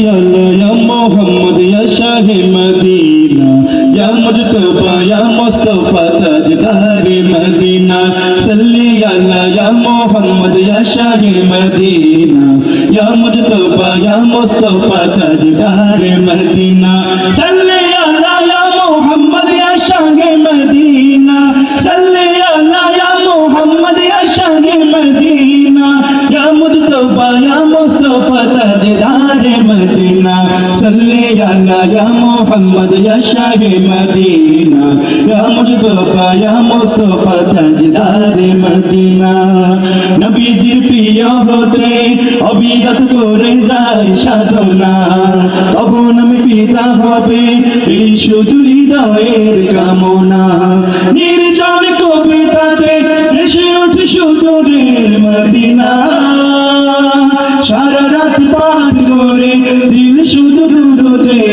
يا محمد يا شاه مدينة يا مجتبى يا مصطفى تاجدار مدينة صلي على يا محمد يا شاه مدينة يا مجتبى يا مصطفى تاجدار مدينة صلي صلي على يا محمد يا شاه مدينة يا مجتبى يا مصطفى تاجدار مدينة নবীজির প্রিয় হতে অবিরত করে যায় সাধনা তখন আমি পিতা হবে এই শুধু হৃদয়ের কামনা নির্জন কবিতাতে এসে ওঠে সুদূরের মদিনা সারা রাত পাঠ করে দিল শুধু দুরুদের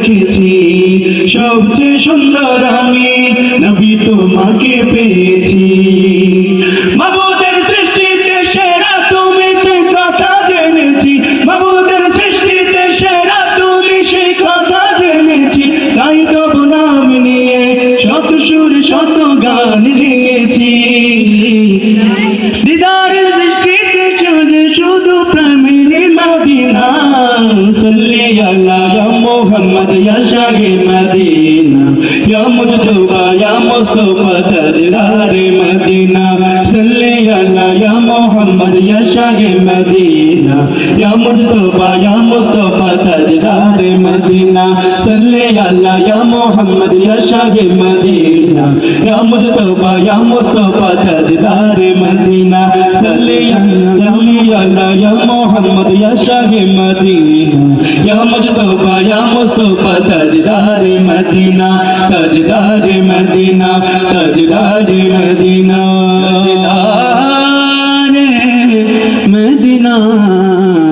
দেখেছি সবচেয়ে সুন্দর আমি নবী তোমাকে পেয়েছি। কথা জেনেছি। সৃষ্টিতে সেরা তুমি কথা জেনেছি। নাম নিয়ে শত শত গান গেয়েছি মদিনা ইয়া মুজতবা ইয়া মুস্তাফা তাজদার মদিনা সাল্লি আলা ইয়া মুহাম্মদ ইয়া শাহি মদিনা ইয়া মুজতবা ইয়া মুস্তাফা তাজদার মদিনা সাল্লি আলা ইয়া মুহাম্মদ ইয়া শাহি মদিনা ইয়া মুজতবা ইয়া মুস্তাফা তাজদার মদিনা সাল্লি সাল্লি আলা ইয়া মুহাম্মদ ইয়া मदीना या मुस्तफ़ा या मुस्तफ़ा तजदार मदीना तजदार मदीना। तजदार मदीना मदीना।